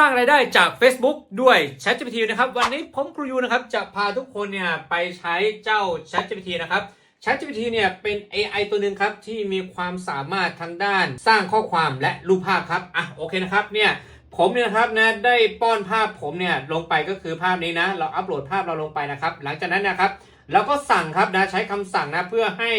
ร้างรายได้จาก Facebook ด้วย ChatGPT นะครับ วันนี้ผมครูยูนะครับจะพาทุกคนเนี่ยไปใช้เจ้า ChatGPT นะครับ ChatGPT เนี่ยเป็น AI ตัวหนึ่งครับที่มีความสามารถทางด้านสร้างข้อความและรูปภาพครับอะโอเคนะครับเนี่ยผมเนี่ยนะครับนะได้ป้อนภาพผมเนี่ยลงไปก็คือภาพนี้นะ เราอัปโหลดภาพเราลงไปนะครับ หลังจากนั้นนะครับแล้วก็สั่งครับนะใช้คำสั่งนะเพื่อให้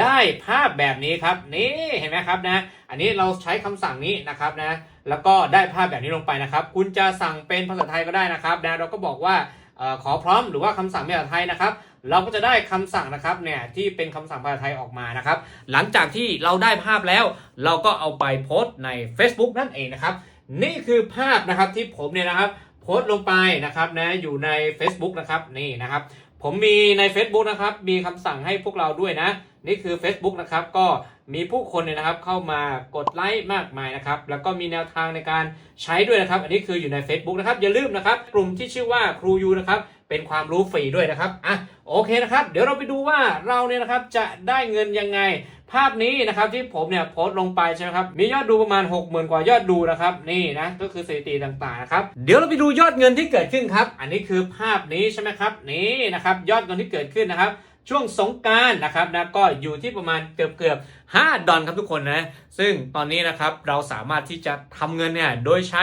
ได้ภาพแบบนี้ครับนี่เห็นไหมครับนะอันนี้เราใช้คำสั่งนี้นะครับนะแล้วก็ได้ภาพแบบนี้ลงไปนะครับ คุณจะสั่งเป็นภาษาไทยก็ได้นะครับนะเราก็บอกว่าออขอพร้อมหรือว่าคำสั่งภาษาไทยนะครับ เราก็จะได้คำสั่งนะครับเนี่ยที่เป็นคำสั่งภาษาไทยออกมานะครับ หลังจากที่เราได้ภาพแล้ว เราก็เอาไปโพสต์ใน Facebook นั่นเองนะครับ นี่คือภาพนะครับที่ผมเนี่ยนะครับโพสต์ลงไปนะครับนะอยู่ใน Facebook นะครับนี่นะครับ ผมมีใน Facebook นะครับ มีคำสั่งให้พวกเราด้วยนะ นี่คือ Facebook นะครับ ก็มีผู้คนเนี่ยนะครับเข้ามากดไลค์มากมายนะครับ แล้วก็มีแนวทางในการใช้ด้วยนะครับ อันนี้คืออยู่ใน Facebook นะครับ อย่าลืมนะครับ กลุ่มที่ชื่อว่าครูยูนะครับ เป็นความรู้ฟรีด้วยนะครับ อะ โอเคนะครับ เดี๋ยวเราไปดูว่าเราเนี่ยนะครับจะได้เงินยังไง ภาพนี้นะครับที่ผมเนี่ยโพสต์ลงไปใช่ไหมครับ มียอดดูประมาณ 60,000 กว่ายอดดูนะครับ นี่นะก็คือสถิติต่างๆนะครับ เดี๋ยวเราไปดูยอดเงินที่เกิดขึ้นครับ อันนี้คือภาพนี้ใช่ไหมครับ นี่นะครับยอดเงินที่เกิดขึ้นนะครับช่วงสงการนะครับนะก็อยู่ที่ประมาณเกือบเกือบๆ5ดอลครับทุกคนนะ ซึ่งตอนนี้นะครับเราสามารถที่จะทำเงินเนี่ยโดยใช้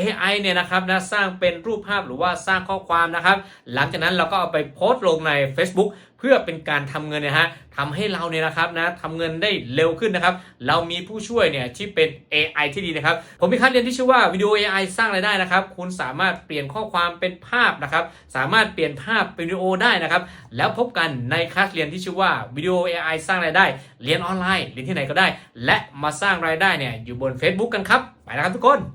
AI เนี่ยนะครับนะสร้างเป็นรูปภาพหรือว่าสร้างข้อความนะครับ หลังจากนั้นเราก็เอาไปโพสต์ลงใน Facebook เพื่อเป็นการทำเงินนะฮะทำให้เราเนี่ยนะครับนะทำเงินได้เร็วขึ้นนะครับ เรามีผู้ช่วยเนี่ยที่เป็น AI ที่ดีนะครับ ผมมีคัดเรียนที่ชื่อว่าวิดีโอ AI สร้างรายได้นะครับ คุณสามารถเปลี่ยนข้อความเป็นภาพนะครับ สามารถเปลี่ยนภาพเป็นวิดีโอได้นะครับ แล้วพบกันในคลาสเรียนที่ชื่อว่าวิดีโอ AI สร้างรายได้ เรียนออนไลน์เรียนที่ไหนก็ได้ และมาสร้างรายได้เนี่ยอยู่บน Facebook กันครับ ไปนะครับทุกคน